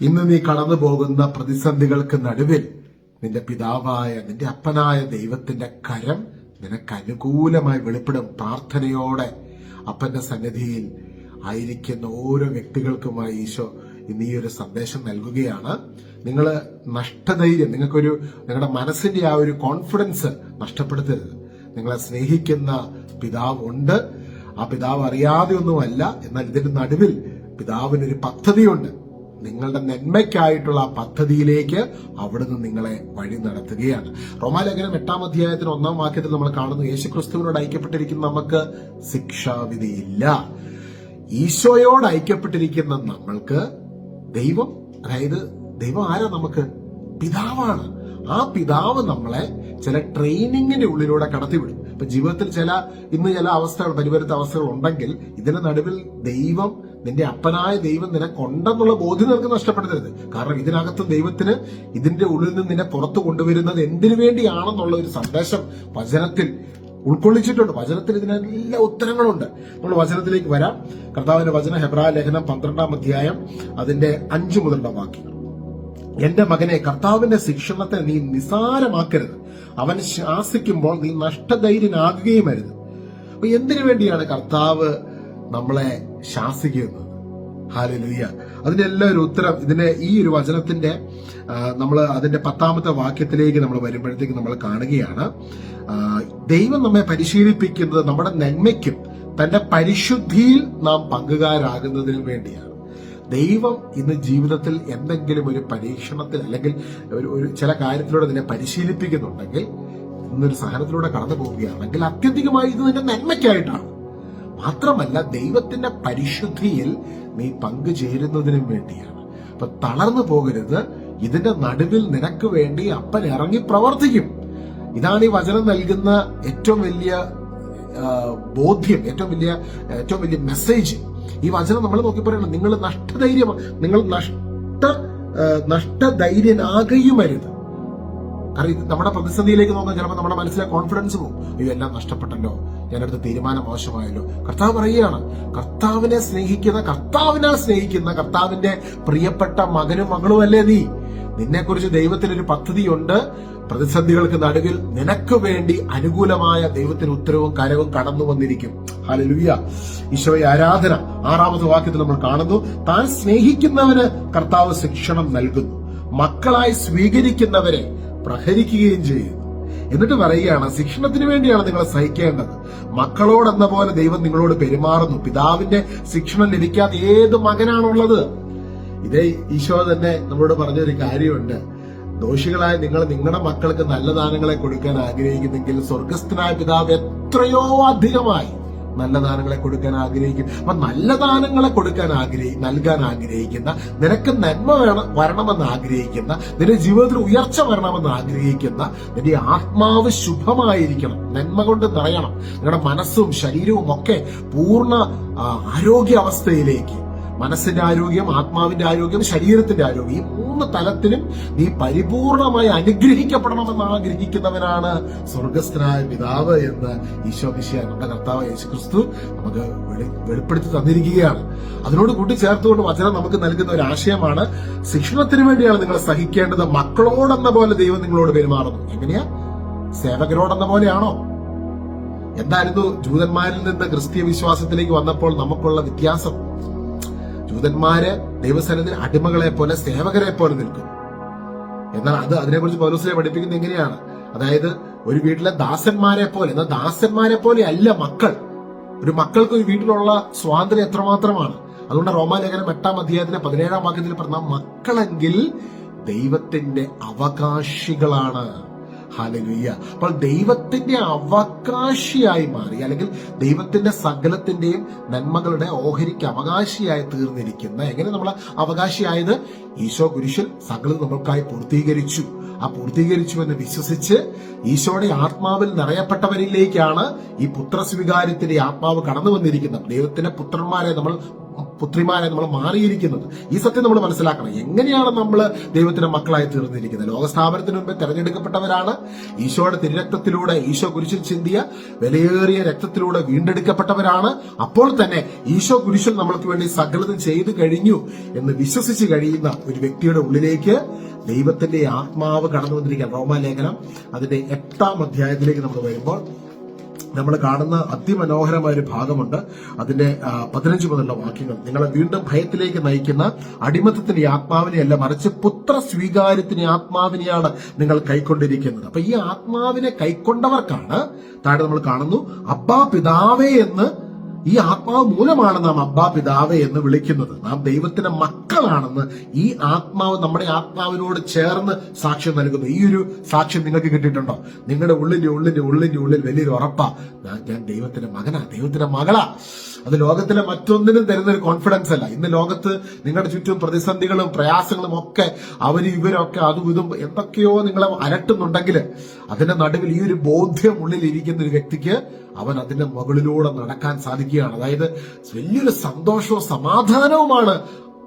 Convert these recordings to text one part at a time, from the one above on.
ഇന്ന് നീ കടന്നു പോകുന്ന പ്രതിസന്ധികൾക്ക് നടുവിൽ നിന്റെ പിതാവായ നിന്റെ അപ്പനായ ദൈവത്തിന്റെ കരം നിനക്ക് അനുകൂലമായി വെളിപ്പെടും പ്രാർത്ഥനയോടെ അപ്പന്റെ സന്നിധിയിൽ ആയിരിക്കുന്ന ഓരോ വ്യക്തികൾക്കുമായി ഈശോ ഇന്ന് ഈ ഒരു സന്ദേശം നൽകുകയാണ്. നിങ്ങൾ നഷ്ടധൈര്യം നിങ്ങൾക്കൊരു നിങ്ങളുടെ മനസ്സിന്റെ ആ ഒരു കോൺഫിഡൻസ് നഷ്ടപ്പെടുത്തരുത്. നിങ്ങളെ സ്നേഹിക്കുന്ന പിതാവ് ഉണ്ട്. ആ പിതാവ് അറിയാതെ ഒന്നുമല്ല എന്നാൽ ഇതിന്റെ നടുവിൽ പിതാവിനൊരു പദ്ധതിയുണ്ട്. നിങ്ങളുടെ നന്മയ്ക്കായിട്ടുള്ള ആ പദ്ധതിയിലേക്ക് അവിടുന്ന് നിങ്ങളെ വഴി നടത്തുകയാണ്. റോമാലേഖനം എട്ടാം അധ്യായത്തിന് ഒന്നാം വാക്യത്തിൽ നമ്മൾ കാണുന്നു യേശുക്രിസ്തുവിനോട് ഐക്യപ്പെട്ടിരിക്കുന്ന നമുക്ക് ശിക്ഷാവിധിയില്ല. ഈശോയോട് ഐക്യപ്പെട്ടിരിക്കുന്ന നമ്മൾക്ക് ദൈവം അതായത് ദൈവം ആരാ നമുക്ക്? പിതാവാണ്. ആ പിതാവ് നമ്മളെ ചില ട്രെയിനിങ്ങിന്റെ ഉള്ളിലൂടെ കടത്തിവിടും. ഇപ്പൊ ജീവിതത്തിൽ ചില ഇന്ന് ചില അവസ്ഥകൾ പരിവരുത്ത അവസ്ഥകൾ ഉണ്ടെങ്കിൽ ഇതിന് നടുവിൽ ദൈവം നിന്റെ അപ്പനായ ദൈവം നിനക്കുണ്ടെന്നുള്ള ബോധ്യം നിനക്ക് നഷ്ടപ്പെടുത്തരുത് കാരണം ഇതിനകത്ത് ദൈവത്തിന് ഇതിന്റെ ഉള്ളിൽ നിന്ന് നിന്നെ പുറത്തു കൊണ്ടുവരുന്നത് എന്തിനു വേണ്ടിയാണെന്നുള്ള ഒരു സന്ദേശം വചനത്തിൽ ഉൾക്കൊള്ളിച്ചിട്ടുണ്ട്. വചനത്തിൽ ഇതിനെല്ലാം ഉത്തരങ്ങളുണ്ട്. നമ്മൾ വചനത്തിലേക്ക് വരാം. കർത്താവിന്റെ വചന ഹെബ്രാ ലേഖനം പന്ത്രണ്ടാം അധ്യായം അതിന്റെ അഞ്ചു മുതലുള്ള വാക്യങ്ങൾ എന്റെ മകനെ കർത്താവിന്റെ ശിക്ഷണത്തെ നീ നിസാരമാക്കരുത് അവൻ ശാസിക്കുമ്പോൾ നീ നഷ്ടധൈര്യനാകുകയും അരുത് അപ്പൊ എന്തിനു വേണ്ടിയാണ് കർത്താവ് നമ്മളെ ശാസിക്കുന്നത് ഹാലലുയ്യ അതിന്റെ എല്ലാ ഒരു ഉത്തരം ഇതിന്റെ ഈ ഒരു വചനത്തിന്റെ നമ്മൾ അതിന്റെ പത്താമത്തെ വാക്യത്തിലേക്ക് നമ്മൾ വരുമ്പോഴത്തേക്ക് നമ്മൾ കാണുകയാണ്. ദൈവം നമ്മെ പരിശീലിപ്പിക്കുന്നത് നമ്മുടെ നന്മയ്ക്കും തന്റെ പരിശുദ്ധിയിൽ നാം പങ്കുകാരാകുന്നതിനും വേണ്ടിയാണ്. ദൈവം ഇന്ന് ജീവിതത്തിൽ എന്തെങ്കിലും ഒരു പരീക്ഷണത്തിൽ അല്ലെങ്കിൽ ഒരു ചില കാര്യത്തിലൂടെ നിന്നെ പരിശീലിപ്പിക്കുന്നുണ്ടെങ്കിൽ ഇന്നൊരു സഹനത്തിലൂടെ കടന്നു പോവുകയാണെങ്കിൽ അത്യന്തികമായി ഇത് നിന്റെ നന്മയ്ക്കായിട്ടാണ്. മാത്രമല്ല ദൈവത്തിന്റെ പരിശുദ്ധിയിൽ നീ പങ്കുചേരുന്നതിനും വേണ്ടിയാണ്. അപ്പൊ തളർന്നു പോകരുത്. ഇതിന്റെ നടുവിൽ നിനക്ക് വേണ്ടി അപ്പൻ ഇറങ്ങി പ്രവർത്തിക്കും. ഇതാണ് ഈ വചനം നൽകുന്ന ഏറ്റവും വലിയ ബോധ്യം ഏറ്റവും വലിയ ഏറ്റവും വലിയ മെസ്സേജ് ഈ വചനം നമ്മൾ നോക്കി പറയണം. നിങ്ങൾ നഷ്ടധൈര്യം നിങ്ങൾ നഷ്ട നഷ്ടധൈര്യനാകയുമരുത്. കാരണം നമ്മുടെ പ്രതിസന്ധിയിലേക്ക് നോക്കാൻ ചിലപ്പോൾ നമ്മുടെ മനസ്സിലെ കോൺഫിഡൻസ് പോകും. അയ്യോ എല്ലാം നഷ്ടപ്പെട്ടല്ലോ. ഞാനെടുത്ത തീരുമാനം മോശമായല്ലോ. കർത്താവ് പറയുകയാണ് കർത്താവിനെ സ്നേഹിക്കുന്ന കർത്താവിനാൽ സ്നേഹിക്കുന്ന കർത്താവിന്റെ പ്രിയപ്പെട്ട മകനും മകളും അല്ലേ നീ? നിന്നെക്കുറിച്ച് ദൈവത്തിനൊരു പദ്ധതിയുണ്ട്. പ്രതിസന്ധികൾക്ക് നടുവിൽ നിനക്ക് വേണ്ടി അനുകൂലമായ ദൈവത്തിന് ഉത്തരവും കരവും കടന്നു വന്നിരിക്കും. ഹാലലുയ്യ ഈശോയെ ആരാധന. ആറാമത്തെ വാക്യത്തിൽ നമ്മൾ കാണുന്നു താൻ സ്നേഹിക്കുന്നവന് കർത്താവ് ശിക്ഷണം നൽകുന്നു. മക്കളായി സ്വീകരിക്കുന്നവരെ പ്രഹരിക്കുകയും ചെയ്യുന്നു എന്നിട്ട് പറയുകയാണ് ശിക്ഷണത്തിന് വേണ്ടിയാണ് നിങ്ങൾ സഹിക്കേണ്ടത്. മക്കളോടെന്ന പോലെ ദൈവം നിങ്ങളോട് പെരുമാറുന്നു. പിതാവിന്റെ ശിക്ഷണം ലഭിക്കാത്ത ഏത് മകനാണുള്ളത്? ഇതേ ഈശോ തന്നെ നമ്മളോട് പറഞ്ഞൊരു കാര്യമുണ്ട്. ദോഷികളായ നിങ്ങൾ നിങ്ങളുടെ മക്കൾക്ക് നല്ല ദാനങ്ങളെ കൊടുക്കാൻ ആഗ്രഹിക്കുന്നെങ്കിൽ സ്വർഗസ്ഥനായ പിതാവ് എത്രയോ അധികമായി നല്ല ദാനങ്ങളെ കൊടുക്കാൻ ആഗ്രഹിക്കും. അപ്പൊ നല്ല ദാനങ്ങളെ കൊടുക്കാൻ ആഗ്രഹി നൽകാൻ ആഗ്രഹിക്കുന്ന നിനക്ക് നന്മ വേണം വരണമെന്ന് ആഗ്രഹിക്കുന്ന നിന്റെ ജീവിതത്തിൽ ഉയർച്ച വരണമെന്ന് ആഗ്രഹിക്കുന്ന നിന്റെ ആത്മാവ് ശുഭമായിരിക്കണം. നന്മ കൊണ്ട് നിറയണം. നിങ്ങളുടെ മനസ്സും ശരീരവും ഒക്കെ പൂർണ ആരോഗ്യ ആരോഗ്യാവസ്ഥയിലേക്ക് മനസ്സിന്റെ ആരോഗ്യം ആത്മാവിന്റെ ആരോഗ്യം ശരീരത്തിന്റെ ആരോഗ്യം ഈ മൂന്ന് തലത്തിലും നീ പരിപൂർണമായി അനുഗ്രഹിക്കപ്പെടണമെന്ന് ആഗ്രഹിക്കുന്നവനാണ് സ്വർഗസ്ഥനായ പിതാവ് എന്ന് ഈശോ മിശിയ നമ്മുടെ കർത്താവ് യേശു ക്രിസ്തു നമുക്ക് വെളിപ്പെടുത്തി തന്നിരിക്കുകയാണ്. അതിനോട് കൂട്ടി ചേർത്തുകൊണ്ട് വചനം നമുക്ക് നൽകുന്ന ഒരു ആശയമാണ് ശിക്ഷണത്തിന് വേണ്ടിയാണ് നിങ്ങൾ സഹിക്കേണ്ടത്. മക്കളോടെന്ന പോലെ ദൈവം നിങ്ങളോട് പെരുമാറുന്നു. എങ്ങനെയാ? സേവകരോടെന്ന പോലെയാണോ? എന്തായിരുന്നു ജൂതന്മാരിൽ നിന്ന് ക്രിസ്തീയ വിശ്വാസത്തിലേക്ക് വന്നപ്പോൾ നമുക്കുള്ള വ്യത്യാസം? ജൂതന്മാര് ദൈവസ്ഥാനത്തിൽ അടിമകളെ പോലെ സേവകരെ പോലെ നിൽക്കും. എന്നാൽ അത് അതിനെക്കുറിച്ച് പൗലോസിനെ പഠിപ്പിക്കുന്നത് എങ്ങനെയാണ്? അതായത് ഒരു വീട്ടിലെ ദാസന്മാരെ പോലെ എന്നാൽ ദാസന്മാരെ പോലെ അല്ല മക്കൾ. ഒരു മക്കൾക്ക് ഒരു വീട്ടിലുള്ള സ്വാതന്ത്ര്യം എത്രമാത്രമാണ്? അതുകൊണ്ട് റോമാലേഖനം എട്ടാം അധ്യായത്തിന്റെ പതിനേഴാം വാക്യത്തിൽ പറഞ്ഞ മക്കളെങ്കിൽ ദൈവത്തിന്റെ അവകാശികളാണ്. ഹാലലുയ്യ അപ്പോൾ ദൈവത്തിന്റെ അവകാശിയായി മാറി അല്ലെങ്കിൽ ദൈവത്തിന്റെ സകലത്തിന്റെയും നന്മകളുടെ ഓഹരിക്ക് അവകാശിയായി തീർന്നിരിക്കുന്ന എങ്ങനെ നമ്മൾ അവകാശിയായത്? ഈശോ കുരിശിൽ സകലം നമ്മൾക്കായി പൂർത്തീകരിച്ചു. ആ പൂർത്തീകരിച്ചു എന്ന് വിശ്വസിച്ച് ഈശോയുടെ ആത്മാവിൽ നിറയപ്പെട്ടവരിലേക്കാണ് ഈ പുത്രസ്വീകാര്യത്തിന്റെ ആത്മാവ് കടന്നു വന്നിരിക്കുന്നത് ദൈവത്തിന്റെ പുത്രന്മാരെ നമ്മൾ പുത്രിമാരെ നമ്മൾ മാറിയിരിക്കുന്നത്. ഈ സത്യം നമ്മൾ മനസ്സിലാക്കണം. എങ്ങനെയാണ് നമ്മൾ ദൈവത്തിന്റെ മക്കളായി തീർന്നിരിക്കുന്നത്? ലോകസ്ഥാപനത്തിന് മുമ്പ് തെരഞ്ഞെടുക്കപ്പെട്ടവരാണ്. ഈശോയുടെ തിരുരക്തത്തിലൂടെ ഈശോ കുരിശിൽ ചിന്തിയ വിലയേറിയ രക്തത്തിലൂടെ വീണ്ടെടുക്കപ്പെട്ടവരാണ്. അപ്പോൾ തന്നെ ഈശോ കുരിശിൽ നമ്മൾക്ക് വേണ്ടി സകലതും ചെയ്തു കഴിഞ്ഞു എന്ന് വിശ്വസിച്ച് കഴിയുന്ന ഒരു വ്യക്തിയുടെ ഉള്ളിലേക്ക് ദൈവത്തിന്റെ ആത്മാവ് കടന്നു വന്നിരിക്കുകയാണ് റോമാലേഖനം അതിന്റെ എട്ടാം അധ്യായത്തിലേക്ക് നമ്മൾ വരുമ്പോൾ നമ്മൾ കാണുന്ന അതിമനോഹരമായ ഒരു ഭാഗമുണ്ട്. അതിന്റെ പതിനഞ്ച് മുതലുള്ള വാക്യങ്ങൾ. നിങ്ങളെ വീണ്ടും ഭയത്തിലേക്ക് നയിക്കുന്ന അടിമത്തത്തിന്റെ ആത്മാവിനെയല്ല മറിച്ച് പുത്ര സ്വീകാര്യത്തിന്റെ ആത്മാവിനെയാണ് നിങ്ങൾ കൈക്കൊണ്ടിരിക്കുന്നത്. അപ്പൊ ഈ ആത്മാവിനെ കൈക്കൊണ്ടവർക്കാണ് താഴെ നമ്മൾ കാണുന്നു അബ്ബാ പിതാവേ എന്ന് ഈ ആത്മാവ് മൂലമാണ് നാം അബ്ബാ പിതാവേ എന്ന് വിളിക്കുന്നത്. നാം ദൈവത്തിന്റെ മക്കളാണെന്ന് ഈ ആത്മാവ് നമ്മുടെ ആത്മാവിനോട് ചേർന്ന് സാക്ഷ്യം നൽകുന്നു. ഈ ഒരു സാക്ഷ്യം നിങ്ങൾക്ക് കിട്ടിയിട്ടുണ്ടോ? നിങ്ങളുടെ ഉള്ളിന്റെ ഉള്ളിന്റെ ഉള്ളിന്റെ ഉള്ളിൽ വലിയൊരു ഉറപ്പാ. ഞാൻ- ദൈവത്തിന്റെ മകനാ ദൈവത്തിന്റെ മകളാ. അത് ലോകത്തിലെ മറ്റൊന്നിനും തരുന്ന ഒരു കോൺഫിഡൻസ് അല്ല. ഇന്ന് ലോകത്ത് നിങ്ങളുടെ ചുറ്റും പ്രതിസന്ധികളും പ്രയാസങ്ങളും ഒക്കെ അവർ ഇവരൊക്കെ അതും ഇതും എന്തൊക്കെയോ നിങ്ങളെ അലട്ടുന്നുണ്ടെങ്കിൽ അതിന്റെ നടുവിൽ ഈ ഒരു ബോധ്യം ഉള്ളിൽ ഇരിക്കുന്ന ഒരു വ്യക്തിക്ക് അവൻ അതിന്റെ മുകളിലൂടെ നടക്കാൻ സാധിക്കുകയാണ്. അതായത് വലിയൊരു സന്തോഷവും സമാധാനവുമാണ്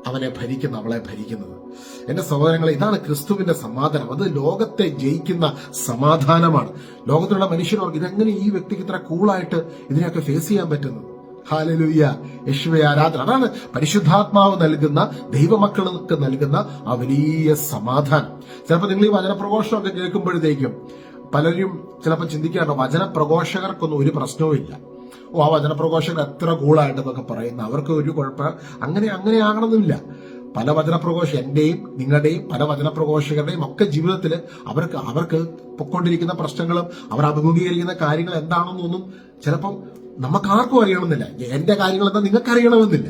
അവനെ ഭരിക്കുന്ന അവളെ ഭരിക്കുന്നത്. എന്റെ സഹോദരങ്ങളെ ഇതാണ് ക്രിസ്തുവിന്റെ സമാധാനം. അത് ലോകത്തെ ജയിക്കുന്ന സമാധാനമാണ്. ലോകത്തിലുള്ള മനുഷ്യനോർക്ക് ഇതെങ്ങനെ ഈ വ്യക്തിക്ക് ഇത്ര കൂളായിട്ട് ഇതിനെയൊക്കെ ഫേസ് ചെയ്യാൻ പറ്റുന്നത്? ഹാലലുയ്യ യേശുവെ ആരാധന. അതാണ് പരിശുദ്ധാത്മാവ് നൽകുന്ന ദൈവമക്കൾക്ക് നൽകുന്ന ആ വലിയ സമാധാനം. ചിലപ്പോൾ നിങ്ങൾ ഈ വചനപ്രഘോഷമൊക്കെ കേൾക്കുമ്പോഴത്തേക്കും പലരും ചിലപ്പോൾ ചിന്തിക്കാറുണ്ട് വചനപ്രഘോഷകർക്കൊന്നും ഒരു പ്രശ്നവും ഇല്ല. ഓ ആ വചനപ്രഘോഷകർ എത്ര കൂളായിട്ടെന്നൊക്കെ പറയുന്ന അവർക്ക് ഒരു കുഴപ്പം അങ്ങനെ അങ്ങനെ ആകണമെന്നില്ല പല വചനപ്രഘോഷ എന്റെയും നിങ്ങളുടെയും പല വചനപ്രഘോഷകരുടെയും ഒക്കെ ജീവിതത്തിൽ അവർക്ക് അവർക്ക് പൊക്കൊണ്ടിരിക്കുന്ന പ്രശ്നങ്ങളും അവർ അഭിമുഖീകരിക്കുന്ന കാര്യങ്ങൾ എന്താണെന്നൊന്നും ചിലപ്പം നമുക്കാർക്കും അറിയണമെന്നില്ല. എന്റെ കാര്യങ്ങൾ എന്താ നിങ്ങൾക്ക് അറിയണമെന്നില്ല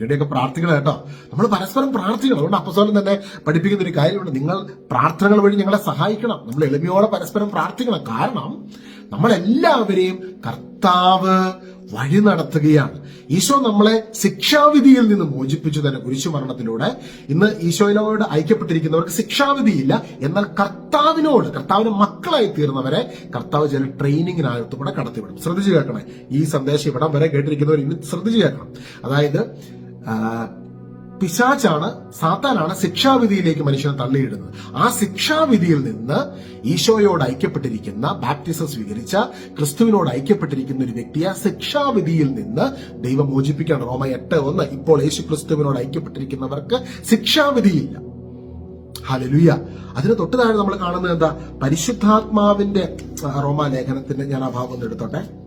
ഇവിടെയൊക്കെ പ്രാർത്ഥിക്കണം കേട്ടോ. നമ്മൾ പരസ്പരം പ്രാർത്ഥിക്കണം. അതുകൊണ്ട് അപ്പസോലം തന്നെ പഠിപ്പിക്കുന്ന ഒരു കാര്യമുണ്ട്. നിങ്ങൾ പ്രാർത്ഥനകൾ വഴി ഞങ്ങളെ സഹായിക്കണം. നമ്മൾ എളിമയോടെ പരസ്പരം പ്രാർത്ഥിക്കണം. കാരണം നമ്മളെല്ലാവരെയും കർത്താവ് വഴി നടത്തുകയാണ്. ഈശോ നമ്മളെ ശിക്ഷാവിധിയിൽ നിന്ന് മോചിപ്പിച്ചു തന്നെ കുരിശുമരണത്തിലൂടെ ഇന്ന് ഈശോയിലോട് ഐക്യപ്പെട്ടിരിക്കുന്നവർക്ക് ശിക്ഷാവിധിയില്ല. എന്നാൽ കർത്താവിനോട് കർത്താവിന് മക്കളായി തീർന്നവരെ കർത്താവ് ചില ട്രെയിനിങ്ങിനകത്ത് കൂടെ കടത്തിവിടും. ശ്രദ്ധിച്ചു കേൾക്കണേ. ഈ സന്ദേശം ഇവിടം വരെ കേട്ടിരിക്കുന്നവർ ഇനി ശ്രദ്ധിച്ചു കേൾക്കണം. അതായത് പിശാച്ചാണ് സാത്താനാണ് ശിക്ഷാവിധിയിലേക്ക് മനുഷ്യനെ തള്ളിയിടുന്നത്. ആ ശിക്ഷാവിധിയിൽ നിന്ന് ഈശോയോട് ഐക്യപ്പെട്ടിരിക്കുന്ന ബാപ്റ്റിസം സ്വീകരിച്ച ക്രിസ്തുവിനോട് ഐക്യപ്പെട്ടിരിക്കുന്ന ഒരു വ്യക്തിയെ ശിക്ഷാവിധിയിൽ നിന്ന് ദൈവം മോചിപ്പിക്കുകയാണ്. റോമ എട്ട് ഒന്ന് ഇപ്പോൾ യേശു ക്രിസ്തുവിനോട് ഐക്യപ്പെട്ടിരിക്കുന്നവർക്ക് ശിക്ഷാവിധിയില്ല. ഹലലുയ അതിന് തൊട്ട് താഴെ നമ്മൾ കാണുന്നത് എന്താ? പരിശുദ്ധാത്മാവിന്റെ റോമാ ലേഖനത്തിന്റെ ഞാൻ ആ ഭാഗം ഒന്ന് എടുത്തോട്ടെ.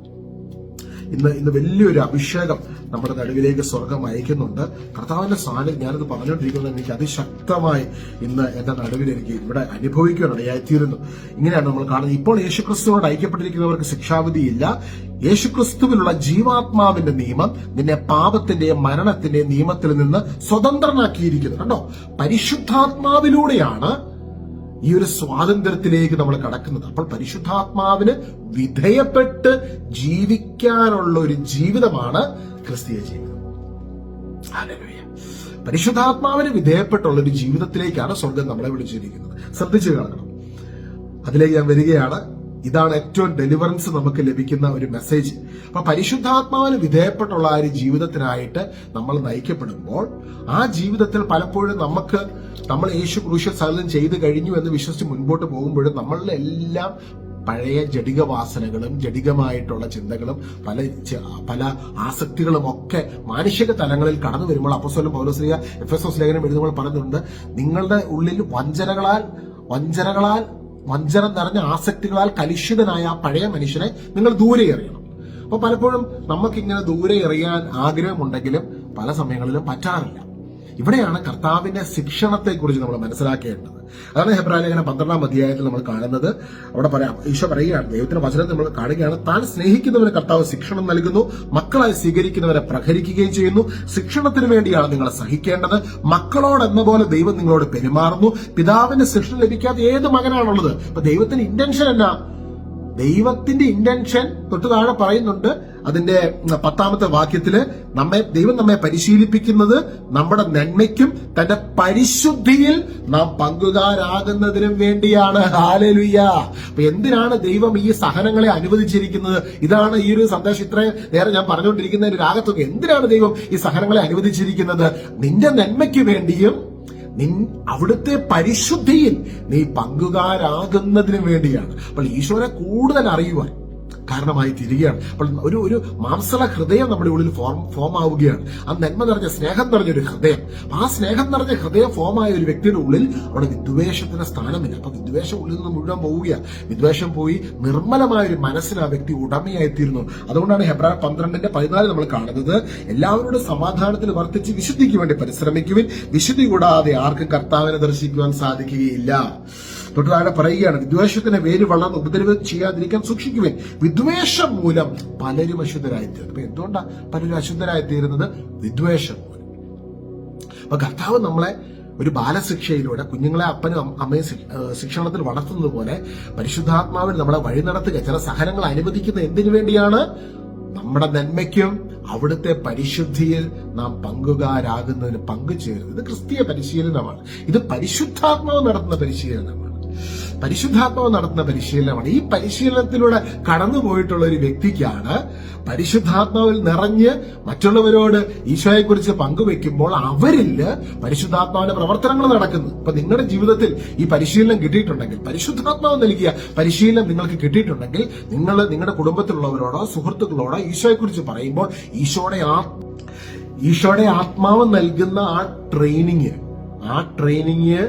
ഇന്ന് ഇന്ന് വലിയൊരു അഭിഷേകം നമ്മുടെ നടുവിലേക്ക് സ്വർഗം അയക്കുന്നുണ്ട്. കർത്താവിന്റെ സാന്നിധ്യം ഞാനത് പറഞ്ഞുകൊണ്ടിരിക്കുന്നത് എനിക്ക് അതിശക്തമായി ഇന്ന് എന്റെ നടുവിൽ എനിക്ക് ഇവിടെ അനുഭവിക്കുവാൻ ഇടയായിത്തീരുന്നു. ഇങ്ങനെയാണ് നമ്മൾ കാണുന്നത്. ഇപ്പോൾ യേശുക്രിസ്തുവിനോട് ഐക്യപ്പെട്ടിരിക്കുന്നവർക്ക് ശിക്ഷാവിധിയില്ല. യേശുക്രിസ്തുവിലുള്ള ജീവാത്മാവിന്റെ നിയമം നിന്നെ പാപത്തിന്റെയും മരണത്തിന്റെയും നിയമത്തിൽ നിന്ന് സ്വതന്ത്രനാക്കിയിരിക്കുന്നു. കണ്ടോ? പരിശുദ്ധാത്മാവിലൂടെയാണ് ഈ ഒരു സ്വാതന്ത്ര്യത്തിലേക്ക് നമ്മൾ കടക്കുന്നത്. അപ്പോൾ പരിശുദ്ധാത്മാവിന് വിധേയപ്പെട്ട് ജീവിക്കാനുള്ള ഒരു ജീവിതമാണ് ക്രിസ്തീയ ജീവിതം. പരിശുദ്ധാത്മാവിന് വിധേയപ്പെട്ടുള്ള ഒരു ജീവിതത്തിലേക്കാണ് സ്വർഗം നമ്മളെ വിളിച്ചിരിക്കുന്നത്. ശ്രദ്ധിച്ചു കാണണം അതിലേക്ക് ഞാൻ വരികയാണ്. ഇതാണ് ഏറ്റവും ഡെലിവറൻസ് നമുക്ക് ലഭിക്കുന്ന ഒരു മെസ്സേജ് അപ്പൊ പരിശുദ്ധാത്മാവിന് വിധേയപ്പെട്ടുള്ള ഒരു ജീവിതത്തിനായിട്ട് നമ്മൾ നയിക്കപ്പെടുമ്പോൾ ആ ജീവിതത്തിൽ പലപ്പോഴും നമുക്ക് നമ്മൾ യേശു ക്രൂശൽ സകലം ചെയ്തു കഴിഞ്ഞു എന്ന് വിശ്വസിച്ച് മുൻപോട്ട് പോകുമ്പോഴും നമ്മളുടെ എല്ലാം പഴയ ജടിക വാസനകളും ജഡികമായിട്ടുള്ള ചിന്തകളും പല പല ആസക്തികളും ഒക്കെ മാനുഷിക തലങ്ങളിൽ കടന്നു വരുമ്പോൾ അപ്പസ്വലം പൗരസ്ലിയ എഫ് എസ് എസ് ലേഖനം എഴുതുമ്പോൾ പറയുന്നുണ്ട് നിങ്ങളുടെ ഉള്ളിൽ വഞ്ചനകളാൽ വഞ്ചനകളാൽ വഞ്ചന നിറഞ്ഞ ആസക്തികളാൽ കലുഷിതനായ ആ പഴയ മനുഷ്യനെ നിങ്ങൾ ദൂരെ എറിയണം. അപ്പൊ പലപ്പോഴും നമുക്കിങ്ങനെ ദൂരെ എറിയാൻ ആഗ്രഹമുണ്ടെങ്കിലും പല സമയങ്ങളിലും പറ്റാറില്ല. ഇവിടെയാണ് കർത്താവിന്റെ ശിക്ഷണത്തെ കുറിച്ച് നമ്മൾ മനസ്സിലാക്കേണ്ടത്. അതാണ് ഹെബ്രാലേഖന പന്ത്രണ്ടാം അധ്യായത്തിൽ നമ്മൾ കാണുന്നത്. അവിടെ പറയാം ഈശോ പറയുകയാണ് ദൈവത്തിന്റെ വചനം നമ്മൾ കാണുകയാണ് താൻ സ്നേഹിക്കുന്നവന് കർത്താവ് ശിക്ഷണം നൽകുന്നു മക്കളായി സ്വീകരിക്കുന്നവരെ പ്രഹരിക്കുകയും ചെയ്യുന്നു. ശിക്ഷണത്തിന് വേണ്ടിയാണ് നിങ്ങൾ സഹിക്കേണ്ടത്. മക്കളോട് എന്ന പോലെ ദൈവം നിങ്ങളോട് പെരുമാറുന്നു. പിതാവിന്റെ ശിക്ഷണം ലഭിക്കാത്ത ഏത് മകനാണുള്ളത്? അപ്പൊ ദൈവത്തിന്റെ ഇന്റൻഷൻ എന്നാ? ദൈവത്തിന്റെ ഇന്റൻഷൻ തൊട്ട് താഴെ പറയുന്നുണ്ട്. അതിന്റെ പത്താമത്തെ വാക്യത്തിൽ നമ്മെ ദൈവം നമ്മെ പരിശീലിപ്പിക്കുന്നത് നമ്മുടെ നന്മയ്ക്കും തന്റെ പരിശുദ്ധിയിൽ നാം പങ്കുകാരാകുന്നതിനും വേണ്ടിയാണ്. ഹാലലുയ്യ അപ്പൊ എന്തിനാണ് ദൈവം ഈ സഹനങ്ങളെ അനുവദിച്ചിരിക്കുന്നത്? ഇതാണ് ഈ ഒരു സന്ദേശം ഇത്രയും നേരെ ഞാൻ പറഞ്ഞുകൊണ്ടിരിക്കുന്ന ഒരു രാഗത്തൊക്കെ. എന്തിനാണ് ദൈവം ഈ സഹനങ്ങളെ അനുവദിച്ചിരിക്കുന്നത്? നിന്റെ നന്മയ്ക്ക് വേണ്ടിയും നിൻ അവിടുത്തെ പരിശുദ്ധിയിൽ നീ പങ്കുകാരാകുന്നതിന് വേണ്ടിയാണ്. അപ്പോൾ ഈശോനെ കൂടുതൽ അറിയുവാൻ കാരണമായി തീരുകയാണ്. അപ്പോൾ ഒരു ഒരു മാംസള ഹൃദയം നമ്മുടെ ഉള്ളിൽ ഫോം ഫോം ആവുകയാണ്. ആ നന്മ നിറഞ്ഞ സ്നേഹം നിറഞ്ഞ ഒരു ഹൃദയം. ആ സ്നേഹം നിറഞ്ഞ ഹൃദയം ഫോം ആയ ഒരു വ്യക്തിയുടെ ഉള്ളിൽ അവിടെ വിദ്വേഷത്തിന് സ്ഥാനമില്ല. അപ്പൊ വിദ്വേഷം ഉള്ളിൽ നിന്ന് മുഴുവൻ പോവുകയാണ്. വിദ്വേഷം പോയി നിർമ്മലമായ ഒരു മനസ്സിന് ആ വ്യക്തി ഉടമയായി തീരുന്നു അതുകൊണ്ടാണ് ഹെബ്രാൻ പന്ത്രണ്ടിന്റെ പതിനാല് നമ്മൾ കാണുന്നത്. എല്ലാവരോടും സമാധാനത്തിൽ വർത്തിച്ച് വിശുദ്ധിക്ക് വേണ്ടി പരിശ്രമിക്കുവിൻ. വിശുദ്ധി കൂടാതെ ആർക്കും കർത്താവിനെ ദർശിക്കുവാൻ സാധിക്കുകയില്ല. തൊട്ട് താഴെ പറയുകയാണ് വിദ്വേഷത്തിന് വേര് വളർന്ന് ഉപദ്രവം ചെയ്യാതിരിക്കാൻ സൂക്ഷിക്കുവേ വിദ്വേഷം മൂലം പലരും അശുദ്ധരായിത്തീരുന്നു അപ്പൊ എന്തുകൊണ്ടാണ് പലരും അശുദ്ധരായിത്തീരുന്നത്? വിദ്വേഷം മൂലം. അപ്പൊ കർത്താവ് നമ്മളെ ഒരു ബാലശിക്ഷയിലൂടെ കുഞ്ഞുങ്ങളെ അപ്പനും അമ്മയും ശിക്ഷണത്തിൽ വളർത്തുന്നത് പോലെ പരിശുദ്ധാത്മാവിൽ നമ്മളെ വഴി നടത്തുക ചില സഹനങ്ങൾ അനുവദിക്കുന്ന എന്തിനു വേണ്ടിയാണ്? നമ്മുടെ നന്മയ്ക്കും അവിടുത്തെ പരിശുദ്ധിയിൽ നാം പങ്കുകാരാകുന്നതിന് പങ്കുചേരുന്നത് ക്രിസ്തീയ പരിശീലനമാണ്. ഇത് പരിശുദ്ധാത്മാവ് നടത്തുന്ന പരിശീലനമാണ്. പരിശുദ്ധാത്മാവ് നടത്തുന്ന പരിശീലനമാണ്. ഈ പരിശീലനത്തിലൂടെ കടന്നു പോയിട്ടുള്ള ഒരു വ്യക്തിക്കാണ് പരിശുദ്ധാത്മാവിൽ നിറഞ്ഞ് മറ്റുള്ളവരോട് ഈശോയെക്കുറിച്ച് പങ്കുവെക്കുമ്പോൾ അവരിൽ പരിശുദ്ധാത്മാവിന്റെ പ്രവർത്തനങ്ങൾ നടക്കുന്നു. ഇപ്പൊ നിങ്ങളുടെ ജീവിതത്തിൽ ഈ പരിശീലനം കിട്ടിയിട്ടുണ്ടെങ്കിൽ പരിശുദ്ധാത്മാവ് നൽകിയ പരിശീലനം നിങ്ങൾക്ക് കിട്ടിയിട്ടുണ്ടെങ്കിൽ നിങ്ങൾ നിങ്ങളുടെ കുടുംബത്തിലുള്ളവരോടോ സുഹൃത്തുക്കളോടോ ഈശോയെക്കുറിച്ച് പറയുമ്പോൾ ഈശോയുടെ ആ ഈശോയുടെ ആത്മാവ് നൽകുന്ന ആ ട്രെയിനിങ് ആ ട്രെയിനിങ്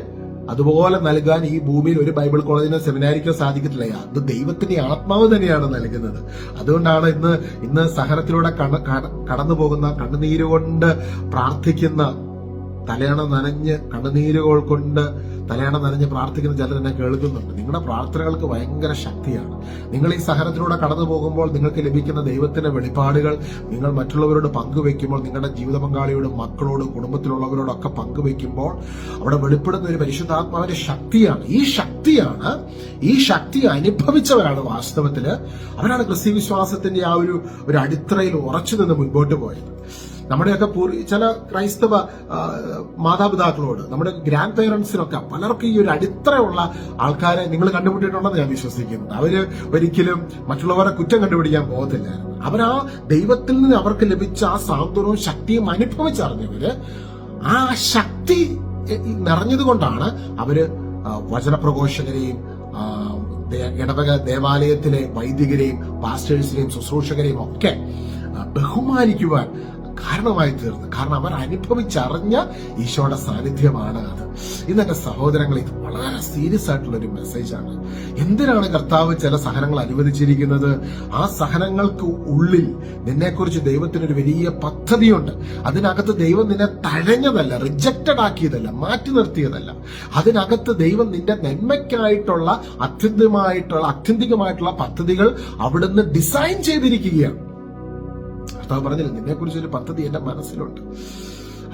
അതുപോലെ നൽകാൻ ഈ ഭൂമിയിൽ ഒരു ബൈബിൾ കോളേജിനോ സെമിനാരിക്കോ സാധിക്കത്തില്ല. അത് ദൈവത്തിന്റെ ആത്മാവ് തന്നെയാണ് നൽകുന്നത്. അതുകൊണ്ടാണ് ഇന്ന് ഇന്ന് സഹനത്തിലൂടെ കട- കട- കടന്നു പോകുന്ന കണ്ണുനീര് കൊണ്ട് പ്രാർത്ഥിക്കുന്ന തലയണ നനഞ്ഞ് കണ്ണുനീരുകൾ കൊണ്ട് തലയണ നനഞ്ഞ് പ്രാർത്ഥിക്കുന്ന ചിലർ എന്നെ കേൾക്കുന്നുണ്ട്. നിങ്ങളുടെ പ്രാർത്ഥനകൾക്ക് ഭയങ്കര ശക്തിയാണ്. നിങ്ങൾ ഈ സഹനത്തിലൂടെ കടന്നു പോകുമ്പോൾ നിങ്ങൾക്ക് ലഭിക്കുന്ന ദൈവത്തിന്റെ വെളിപ്പാടുകൾ നിങ്ങൾ മറ്റുള്ളവരോട് പങ്കുവെക്കുമ്പോൾ നിങ്ങളുടെ ജീവിത പങ്കാളിയോടും മക്കളോടും കുടുംബത്തിലുള്ളവരോടൊക്കെ പങ്കുവെക്കുമ്പോൾ അവിടെ വെളിപ്പെടുന്ന ഒരു പരിശുദ്ധാത്മാവിന്റെ ശക്തിയാണ്. ഈ ശക്തിയാണ് ഈ ശക്തി അനുഭവിച്ചവരാണ് വാസ്തവത്തിൽ. അവരാണ് ക്രിസ്ത്യവിശ്വാസത്തിന്റെ ആ ഒരു ഒരു അടിത്തറയിൽ ഉറച്ചു നിന്ന് മുൻപോട്ട് പോയത്. നമ്മുടെയൊക്കെ പൂർവ ചില ക്രൈസ്തവ മാതാപിതാക്കളോട് നമ്മുടെ ഗ്രാൻഡ് പേരൻസിനൊക്കെ പലർക്കും ഈ ഒരു അടിത്തറയുള്ള ആൾക്കാരെ നിങ്ങൾ കണ്ടുപിടിച്ചിട്ടുണ്ടെന്ന് ഞാൻ വിശ്വസിക്കുന്നു. അവർ ഒരിക്കലും മറ്റുള്ളവരെ കുറ്റം കണ്ടുപിടിക്കാൻ പോകത്തില്ലായിരുന്നു അവരാ ദൈവത്തിൽ നിന്ന് അവർക്ക് ലഭിച്ച ആ സാന്ത്വനവും ശക്തിയും അനുഭവിച്ചറിഞ്ഞവര് ആ ശക്തി നിറഞ്ഞതുകൊണ്ടാണ് അവർ വചനപ്രഘോഷകരെയും ഇടവക ദേവാലയത്തിലെ വൈദികരെയും പാസ്റ്റേഴ്സിനെയും ശുശ്രൂഷകരെയും ഒക്കെ ബഹുമാനിക്കുവാൻ കാരണമായി തീർന്നു. കാരണം അവർ അനുഭവിച്ചറിഞ്ഞ ഈശോയുടെ സാന്നിധ്യമാണ് അത്. ഇന്നത്തെ സഹോദരങ്ങൾ ഇത് വളരെ സീരിയസ് ആയിട്ടുള്ള ഒരു മെസ്സേജാണ് എന്തിനാണ് കർത്താവ് ചില സഹനങ്ങൾ അനുവദിച്ചിരിക്കുന്നത്? ആ സഹനങ്ങൾക്ക് ഉള്ളിൽ നിന്നെക്കുറിച്ച് ദൈവത്തിനൊരു വലിയ പദ്ധതിയുണ്ട്. അതിനകത്ത് ദൈവം നിന്നെ തഴഞ്ഞതല്ല റിജക്റ്റഡ് ആക്കിയതല്ല മാറ്റി നിർത്തിയതല്ല. അതിനകത്ത് ദൈവം നിന്റെ നന്മയ്ക്കായിട്ടുള്ള അത്യന്തമായിട്ടുള്ള അത്യന്തികമായിട്ടുള്ള പദ്ധതികൾ അവിടുന്ന് ഡിസൈൻ ചെയ്തിരിക്കുകയാണ്. കർത്താവ് പറഞ്ഞില്ല നിന്നെ കുറിച്ച് ഒരു പദ്ധതി എന്റെ മനസ്സിലുണ്ട്.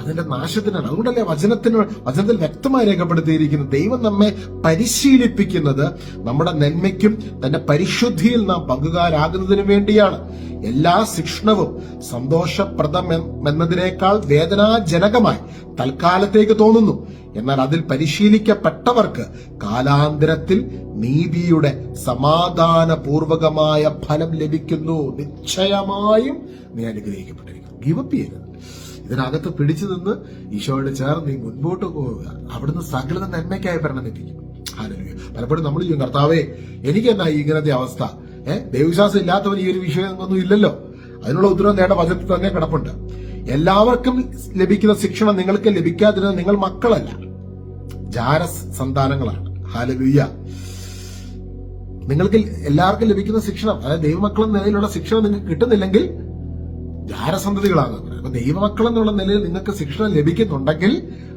അതിന്റെ നാശത്തിനാണ്. അതുകൊണ്ടല്ലേ വചനത്തിന് വചനത്തിൽ വ്യക്തമായി രേഖപ്പെടുത്തിയിരിക്കുന്നത് ദൈവം നമ്മെ പരിശീലിപ്പിക്കുന്നത്. നമ്മുടെ നന്മയ്ക്കും തന്റെ പരിശുദ്ധിയിൽ നാം പങ്കുകാരാകുന്നതിനു വേണ്ടിയാണ്. എല്ലാ ശിക്ഷണവും സന്തോഷപ്രദം എന്നതിനേക്കാൾ വേദനാജനകമായി തൽക്കാലത്തേക്ക് തോന്നുന്നു. എന്നാൽ അതിൽ പരിശീലിക്കപ്പെട്ടവർക്ക് കാലാന്തരത്തിൽ നീതിയുടെ സമാധാനപൂർവകമായ ഫലം ലഭിക്കുന്നു. നിശ്ചയമായും നീ അനുഗ്രഹിക്കപ്പെട്ടിരിക്കുന്നു. ഗിവപ്പ് ചെയ്യരുത്. ഇതിനകത്ത് പിടിച്ചു നിന്ന് ഈശോയോട് ചേർന്ന് നീ മുൻപോട്ട് പോവുക. അവിടുന്ന് സകലത നന്മയ്ക്കായി പരിണമിപ്പിക്കും ആരോഗ്യം പലപ്പോഴും നമ്മൾ ചെയ്യും കർത്താവേ എനിക്ക് എന്നാ ഇങ്ങനത്തെ അവസ്ഥ? ഏഹ് ദൈവവിശ്വാസം ഇല്ലാത്തവൻ ഈ ഒരു വിഷയമൊന്നും ഇല്ലല്ലോ? അതിനുള്ള ഉത്തരവ് നേട വചനത്തിൽ തന്നെ കിടപ്പുണ്ട്. എല്ലാവർക്കും ലഭിക്കുന്ന ശിക്ഷണം നിങ്ങൾക്ക് ലഭിക്കാതിരുന്ന നിങ്ങൾ മക്കളല്ല. ജാര സന്താനങ്ങളാണ്. ഹാലലുയ്യ നിങ്ങൾക്ക് എല്ലാവർക്കും ലഭിക്കുന്ന ശിക്ഷണം അതായത് ദൈവമക്കളെന്ന നിലയിലുള്ള ശിക്ഷണം നിങ്ങൾക്ക് കിട്ടുന്നില്ലെങ്കിൽ ജാരസന്തതികളാണ് അപ്പൊ ദൈവമക്കൾ എന്നുള്ള നിലയിൽ നിങ്ങൾക്ക് ശിക്ഷ ലഭിക്കുന്നുണ്ടെങ്കിൽ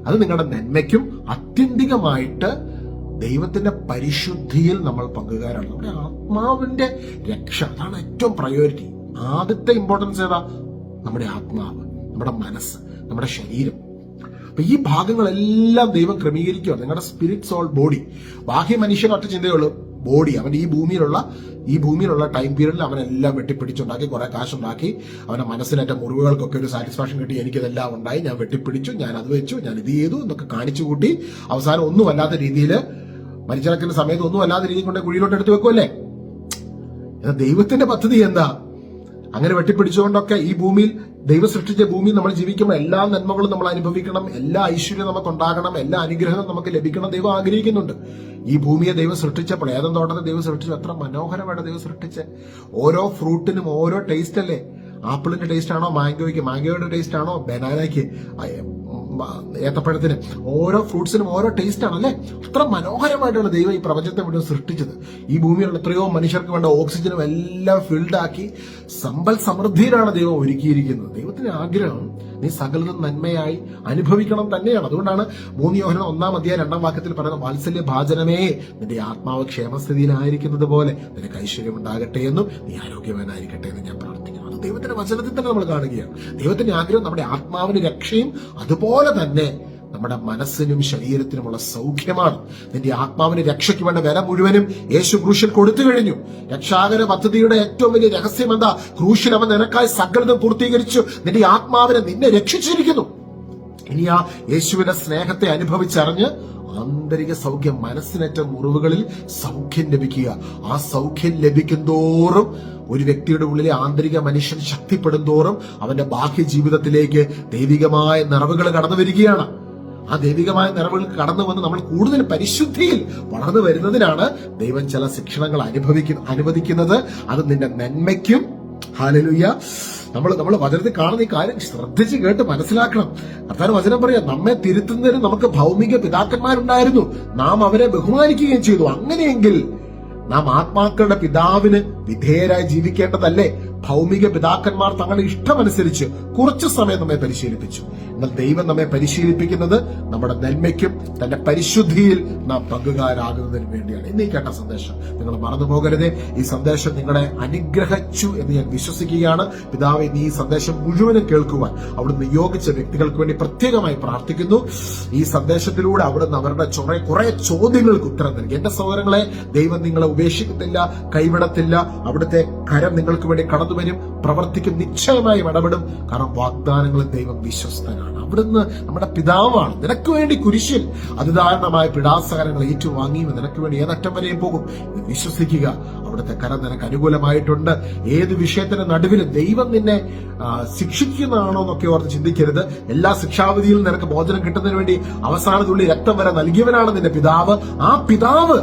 അത് നിങ്ങളുടെ നന്മയ്ക്കും അത്യന്തികമായിട്ട് ദൈവത്തിന്റെ പരിശുദ്ധിയിൽ നമ്മൾ പങ്കുകാരാണ്. നമ്മുടെ ആത്മാവിന്റെ രക്ഷ അതാണ് ഏറ്റവും പ്രയോറിറ്റി ആദ്യത്തെ ഇമ്പോർട്ടൻസ് ഏതാ? നമ്മുടെ ആത്മാവ് നമ്മുടെ മനസ്സ് നമ്മുടെ ശരീരം. അപ്പൊ ഈ ഭാഗങ്ങളെല്ലാം ദൈവം ക്രമീകരിക്കുക നിങ്ങളുടെ സ്പിരിറ്റ് സോൾ ബോഡി ബാഹ്യ മനുഷ്യൻ ഒറ്റ ചിന്തയുള്ളൂ ബോഡി അവൻ ഈ ഭൂമിയിലുള്ള ഈ ഭൂമിയിലുള്ള ടൈം പീരീഡിൽ അവനെല്ലാം വെട്ടിപ്പിടിച്ചുണ്ടാക്കി കുറെ കാശുണ്ടാക്കി. അവന്റെ മനസ്സിലേറ്റ മുറിവുകൾക്കൊക്കെ ഒരു സാറ്റിസ്ഫാക്ഷൻ കിട്ടി എനിക്കിതെല്ലാം ഉണ്ടായി. ഞാൻ വെട്ടിപ്പിടിച്ചു ഞാൻ അത് വെച്ചു ഞാൻ ഇത് ചെയ്തു എന്നൊക്കെ കാണിച്ചു കൂട്ടി. അവസാനം ഒന്നും അല്ലാത്ത രീതിയിൽ മരിച്ചിറക്കുന്ന സമയത്ത് ഒന്നും അല്ലാത്ത രീതിയിൽ കൊണ്ട് കുഴിയിലോട്ട് എടുത്തു വെക്കുമല്ലേ ദൈവത്തിന്റെ പദ്ധതി എന്താ? അങ്ങനെ വെട്ടിപ്പിടിച്ചുകൊണ്ടൊക്കെ ഈ ഭൂമിയിൽ ദൈവം സൃഷ്ടിച്ച ഭൂമിയിൽ നമ്മൾ ജീവിക്കുമ്പോൾ എല്ലാ നന്മകളും നമ്മൾ അനുഭവിക്കണം എല്ലാ ഐശ്വര്യവും നമുക്ക് ഉണ്ടാകണം എല്ലാ അനുഗ്രഹവും നമുക്ക് ലഭിക്കണം ദൈവം ആഗ്രഹിക്കുന്നുണ്ട്. ഈ ഭൂമിയെ ദൈവം സൃഷ്ടിച്ചപ്പോൾ ഏതം തോട്ടത്തെ ദൈവം സൃഷ്ടിച്ചു? എത്ര മനോഹരമായിട്ട് ദൈവം സൃഷ്ടിച്ച് ഓരോ ഫ്രൂട്ടിനും ഓരോ ടേസ്റ്റ് അല്ലേ? ആപ്പിളിന്റെ ടേസ്റ്റ് ആണോ മാംഗോയ്ക്ക്? മാംഗോയുടെ ടേസ്റ്റ് ആണോ ബനാനയ്ക്ക്? ഏത്തപ്പഴത്തിന് ഓരോ ഫ്രൂട്ട്സിനും ഓരോ ടേസ്റ്റ് അല്ലേ അത്ര മനോഹരമായിട്ടാണ് ദൈവം ഈ പ്രപഞ്ചത്തെ മുഴുവൻ സൃഷ്ടിച്ചത്. ഈ ഭൂമിയിലുള്ള എത്രയോ മനുഷ്യർക്ക് വേണ്ട ഓക്സിജനും എല്ലാം ഫിൽഡ് ആക്കി സമ്പൽ സമൃദ്ധിയിലാണ് ദൈവം ഒരുക്കിയിരിക്കുന്നത്. ദൈവത്തിന്റെ ആഗ്രഹം നീ സകലതും നന്മയായി അനുഭവിക്കണം തന്നെയാണ്. അതുകൊണ്ടാണ് മൂന്ന് യോഹന ഒന്നാം അധ്യായം രണ്ടാം വാക്യത്തിൽ പറയുന്ന വാത്സല്യ ഭാചനമേ നിന്റെ ആത്മാവ് ക്ഷേമസ്ഥിതിയിലായിരിക്കുന്നത് പോലെ നിനക്ക് ഐശ്വര്യം ഉണ്ടാകട്ടെ എന്നും നീ ആരോഗ്യവാനായിരിക്കട്ടെ എന്ന് ഞാൻ പ്രാർത്ഥിക്കുന്നു. ദൈവത്തിന്റെ വചനത്തിൽ തന്നെ നമ്മൾ കാണുകയാണ്. ദൈവത്തിന്റെ ആഗ്രഹം നമ്മുടെ ആത്മാവിന് രക്ഷയും അതുപോലെ തന്നെ നമ്മുടെ മനസ്സിനും ശരീരത്തിനുമുള്ള സൗഖ്യമാണ്. നിന്റെ ആത്മാവിന് രക്ഷയ്ക്ക് വേണ്ട വില മുഴുവനും യേശു ക്രൂശിൽ കൊടുത്തു കഴിഞ്ഞു. രക്ഷാകര പദ്ധതിയുടെ ഏറ്റവും വലിയ രഹസ്യം എന്താ? ക്രൂശിൽ അവൻ നിനക്കായി സകലതും പൂർത്തീകരിച്ചു. നിന്റെ ആത്മാവിനെ നിന്നെ രക്ഷിച്ചിരിക്കുന്നു. ഇനി ആ യേശുവിന്റെ സ്നേഹത്തെ അനുഭവിച്ചറിഞ്ഞ് ആന്തരിക സൗഖ്യം മനസ്സിനേറ്റ മുറിവുകളിൽ സൗഖ്യം ലഭിക്കുക. ആ സൗഖ്യം ലഭിക്കുന്തോറും ഒരു വ്യക്തിയുടെ ഉള്ളിലെ ആന്തരിക മനുഷ്യൻ ശക്തിപ്പെടും തോറും അവന്റെ ബാഹ്യ ജീവിതത്തിലേക്ക് ദൈവികമായ നിറവുകൾ കടന്നു വരികയാണ്. ആ ദൈവികമായ നിറവുകൾ കടന്നു വന്ന് നമ്മൾ കൂടുതൽ പരിശുദ്ധിയിൽ വളർന്നു വരുന്നതിനാണ് ദൈവം ചില ശിക്ഷണങ്ങൾ അനുഭവിക്കുന്ന അനുവദിക്കുന്നത്. അത് നിന്റെ നന്മയ്ക്കും ഹാലലുയ്യ നമ്മൾ നമ്മൾ വചനത്തിൽ കാണുന്ന ഈ കാര്യം ശ്രദ്ധിച്ച് കേട്ട് മനസ്സിലാക്കണം. കർത്താൻ വചനം പറയാം നമ്മെ തിരുത്തുന്നതിന് നമുക്ക് ഭൗമിക പിതാക്കന്മാരുണ്ടായിരുന്നു. നാം അവരെ ബഹുമാനിക്കുകയും ചെയ്തു. അങ്ങനെയെങ്കിൽ നാം ആത്മാക്കളുടെ പിതാവിന് വിധേയരായി ജീവിക്കേണ്ടതല്ലേ? ഭൗമിക പിതാക്കന്മാർ തങ്ങളുടെ ഇഷ്ടമനുസരിച്ച് കുറച്ചു സമയം നമ്മെ പരിശീലിപ്പിച്ചു. എന്നാൽ ദൈവം നമ്മെ പരിശീലിപ്പിക്കുന്നത് നമ്മുടെ നന്മയ്ക്കും തന്റെ പരിശുദ്ധിയിൽ നാം പങ്കുകാരാകുന്നതിന് വേണ്ടിയാണ്. ഇന്ന് കേട്ട സന്ദേശം. നിങ്ങൾ മറന്നു പോകരുതേ. ഈ സന്ദേശം നിങ്ങളെ അനുഗ്രഹിച്ചു എന്ന് ഞാൻ വിശ്വസിക്കുകയാണ്. പിതാവ് ഇന്ന് ഈ സന്ദേശം മുഴുവനും കേൾക്കുവാൻ അവിടുന്ന് നിയോഗിച്ച വ്യക്തികൾക്ക് വേണ്ടി പ്രത്യേകമായി പ്രാർത്ഥിക്കുന്നു. ഈ സന്ദേശത്തിലൂടെ അവിടുന്ന് അവരുടെ കുറെ ചോദ്യങ്ങൾക്ക് ഉത്തരം നൽകി. എന്റെ സഹോദരങ്ങളെ ദൈവം നിങ്ങളെ ഉപേക്ഷിക്കത്തില്ല കൈവിടത്തില്ല. അവിടുത്തെ കരം നിങ്ങൾക്ക് വേണ്ടി കടന്നു വരും. പ്രവർത്തിക്കും നിശ്ചയമായും ഇടപെടും. കാരണം വാഗ്ദാനങ്ങളിൽ ദൈവം വിശ്വസ്തനാണ്. അവിടുന്ന് നമ്മുടെ പിതാവാണ്. നിനക്ക് വേണ്ടി കുരിശിൽ അതിദാരുണമായ പിടാസകരങ്ങൾ ഏറ്റുവാങ്ങിയും നിനക്ക് വേണ്ടി ഏതറ്റം വരെയും പോകും. വിശ്വസിക്കുക. അവിടുത്തെ കരം നിനക്ക് അനുകൂലമായിട്ടുണ്ട്. ഏത് വിഷയത്തിന്റെ നടുവിലും ദൈവം നിന്നെ ശിക്ഷിക്കുന്നതാണോ എന്നൊക്കെ ഓർത്ത് ചിന്തിക്കരുത്. എല്ലാ ശിക്ഷാവിധിയിലും നിനക്ക് മോചനം കിട്ടുന്നതിന് വേണ്ടി അവസാനത്തുള്ളി രക്തം വരെ നൽകിയവനാണ് നിന്റെ പിതാവ്. ആ പിതാവ്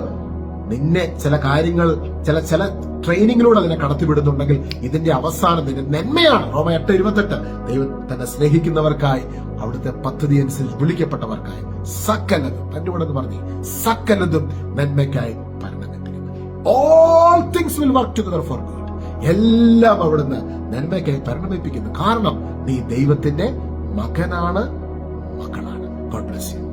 നിന്നെ ചില കാര്യങ്ങൾ ചില ചില ട്രെയിനിങ്ങിലൂടെ അതിനെ കടത്തിവിടുന്നുണ്ടെങ്കിൽ ഇതിന്റെ അവസാനം നിന്റെ നന്മയാണ്. റോമ എട്ട് ഇരുപത്തെട്ട്. ദൈവം തന്നെ സ്നേഹിക്കുന്നവർക്കായി അവിടുത്തെ പദ്ധതി അനുസരിച്ച് വിളിക്കപ്പെട്ടവർക്കായി സക്കലതും തന്റെ കൂടെ പറഞ്ഞു സക്കലതും നന്മയ്ക്കായി all things will work together for good എല്ലാം അവിടുന്ന് നന്മയ്ക്കായി പരിണമിപ്പിക്കുന്നു കാരണം നീ ദൈവത്തിന്റെ മകനാണ് മക്കളാണ് ഗോഡ് ബ്ലസ് യു